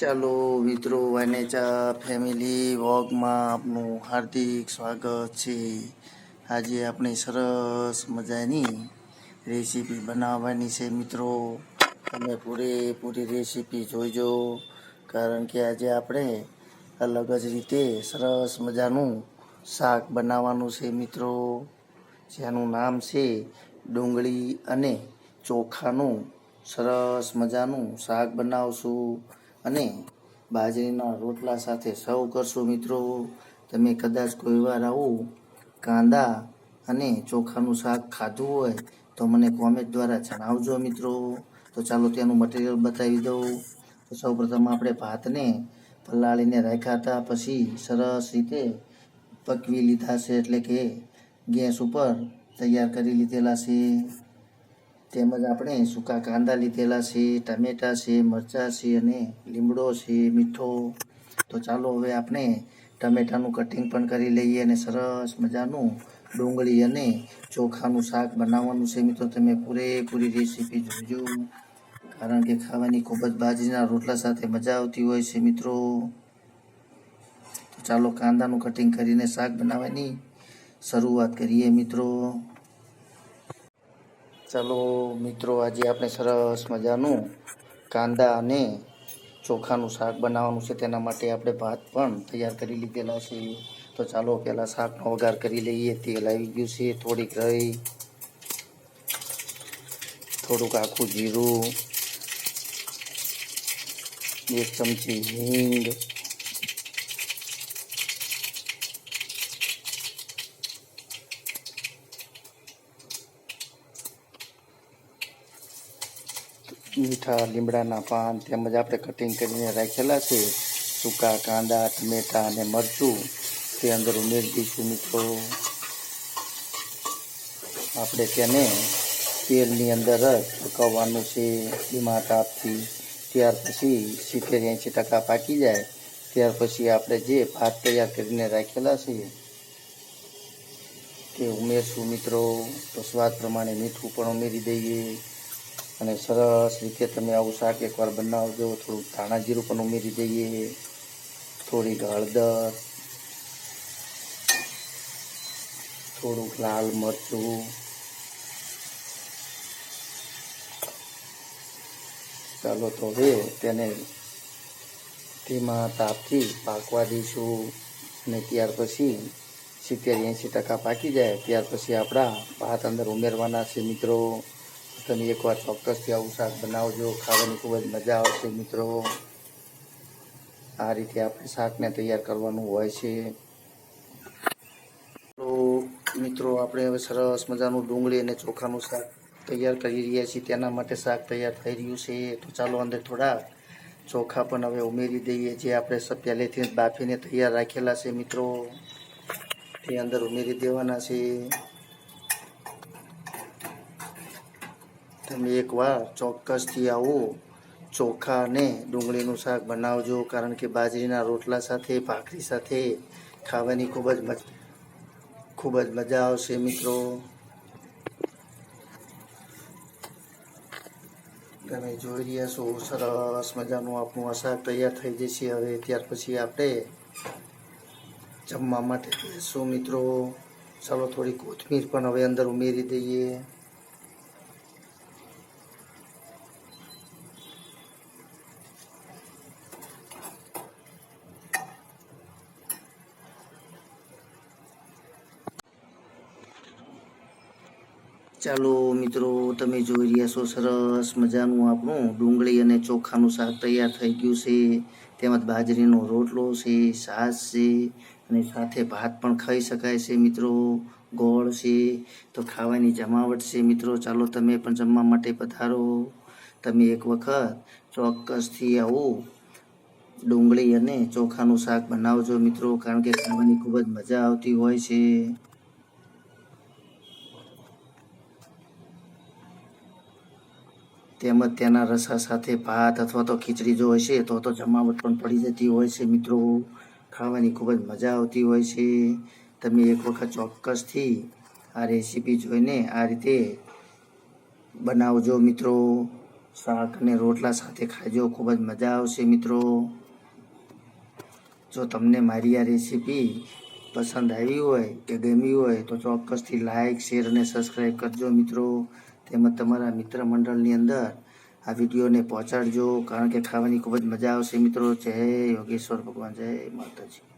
ચાલો મિત્રો વાનેચા ફેમિલી વોગમાં આપનું હાર્દિક સ્વાગત છે. આજે આપણે સરસ મજાની રેસીપી બનાવવાની છે મિત્રો. તમે પૂરેપૂરી રેસીપી જોઈજો, કારણ કે આજે આપણે અલગ જ રીતે સરસ મજાનું શાક બનાવવાનું છે મિત્રો. જેનું નામ છે ડુંગળી અને ચોખાનું સરસ મજાનું શાક બનાવશું. અને બાજરીના રોટલા સાથે સર્વ કરશો મિત્રો. તમે કદાચ કોઈ વાર આવું, કાંદા અને ચોખાનું શાક ખાધું હોય, તો મને કોમેન્ટ દ્વારા જણાવજો મિત્રો. તો ચાલો તેનું મટીરિયલ બતાવી દઉં. તો સૌપ્રથમ આપણે ભાતને પલાળીને રાખ્યા હતા. પછી સરસ રીતે પકવી લીધા છે, એટલે કે ગેસ ઉપર તૈયાર કરી લીધેલા છે. તેમજ આપણે સૂકા કાંદા લીધેલા છે, ટામેટા છે, મરચાં છે અને લીમડો છે, મીઠો. તો ચાલો હવે આપણે ટમેટાનું કટિંગ પણ કરી લઈએ અને સરસ મજાનું ડુંગળી અને ચોખાનું શાક બનાવવાનું છે. મિત્રો, તમે પૂરેપૂરી રેસીપી જોજો. કારણ કે ખાવાની ખૂબ જ બાજરીના રોટલા સાથે મજા આવતી હોય છે, મિત્રો. તો ચાલો કાંદાનું કટિંગ કરીને શાક બનાવવાની શરૂઆત કરીએ, મિત્રો. ચાલો મિત્રો, આજે આપણે સરસ મજાનું કાંદા અને ચોખાનું શાક બનાવવાનું છે. તેના માટે આપણે ભાત પણ તૈયાર કરી લીધેલા છે. તો ચાલો પહેલાં શાકનો વઘાર કરી લઈએ. તેલ આવી ગયું છે. થોડીક રહી, થોડુંક આખું જીરું, એક ચમચી હિંગ મીઠા લીમડાના પાન તેમજ આપણે કટિંગ કરીને રાખેલા છે. સૂકા કાંદા, ટમેટા અને મરચું તે અંદર ઉમેરી દઈશું મિત્રો. આપણે તેને તેલની અંદર જ પકાવવાનું છે. ધીમા તાપથી. ત્યાર પછી સિત્તેર એંશી ટકા પાકી જાય. ત્યાર પછી આપણે જે ભાત તૈયાર કરીને રાખેલા છે તે ઉમેરશું મિત્રો. તો સ્વાદ પ્રમાણે મીઠું પણ ઉમેરી દઈએ. અને સરસ રીતે તમે આવું શાક એકવાર બનાવજો. થોડુંક ધાણા જીરું પણ ઉમેરી દઈએ. થોડીક હળદર, થોડુંક લાલ મરચું, ચાલો તો હવે તેને તેમાં તાપથી પાકવા દઈશું. અને ત્યાર પછી સિત્તેર એંશી ટકા પાકી જાય. ત્યાર પછી આપણા ભાત અંદર ઉમેરવાના છે મિત્રો. તમે એકવાર ચોક્કસથી આવું શાક બનાવજો, ખાવાની ખૂબ જ મજા આવશે મિત્રો. આ રીતે આપણે શાકને તૈયાર કરવાનું હોય છે. તો મિત્રો, આપણે હવે સરસ મજાનું ડુંગળી અને ચોખાનું શાક તૈયાર કરી રહ્યા છીએ. તેના માટે શાક તૈયાર થઈ રહ્યું છે. તો ચાલો અંદર થોડા ચોખા પણ હવે ઉમેરી દઈએ, જે આપણે પહેલેથી બાફીને તૈયાર રાખેલા છે મિત્રો. તે અંદર ઉમેરી દેવાના છે. તમે એકવાર ચોક્કસથી આવું. ચોખા અને ડુંગળીનું શાક બનાવજો કારણ કે બાજરીના રોટલા સાથે, ભાખરી સાથે ખાવાની ખૂબ જ મજ, ખૂબ જ મજા આવશે મિત્રો. તમે જોઈ રહ્યા છો, સરસ મજાનું આપણું આ શાક તૈયાર થઈ જશે. હવે ત્યાર પછી આપણે જમવા માટે શું મિત્રો. ચાલો થોડી કોથમીર પણ હવે અંદર ઉમેરી દઈએ. ચાલો મિત્રો, તમે જોઈ રહ્યા છો સરસ મજાનું આપણું ડુંગળી અને ચોખાનું શાક તૈયાર થઈ ગયું છે. તેમજ બાજરીનો રોટલો છે, છાશ છે અને સાથે ભાત પણ ખાઈ શકાય છે મિત્રો. ગોળ છે, તો ખાવાની જમાવટ છે મિત્રો. ચાલો તમે પણ જમવા માટે પધારો. તમે એક વખત ચોક્કસથી આવું. ડુંગળી અને ચોખાનું શાક બનાવજો મિત્રો, કારણ કે ખાવાની ખૂબ જ મજા આવતી હોય છે. તેમજ તેના રસા સાથે ભાત અથવા તો ખીચડી જો હશે તો તો જમાવટ પણ પડી જતી હોય છે મિત્રો. ખાવાની ખૂબ જ મજા આવતી હોય છે. તમે એક વખત ચોક્કસથી આ રેસીપી જોઈને આ રીતે બનાવજો મિત્રો. શાક અને રોટલા સાથે ખાજો, ખૂબ જ મજા આવશે મિત્રો. જો તમને મારી આ રેસીપી પસંદ આવી હોય કે ગમી હોય તો ચોક્કસથી લાઇક શેર અને સબસ્ક્રાઈબ કરજો મિત્રો. તેમજ તમારા મિત્ર મંડળની અંદર આ વિડીયોને પહોંચાડજો, કારણ કે ખાવાની ખૂબ જ મજા આવશે. મિત્રો, જય યોગેશ્વર ભગવાન, જય માતાજી.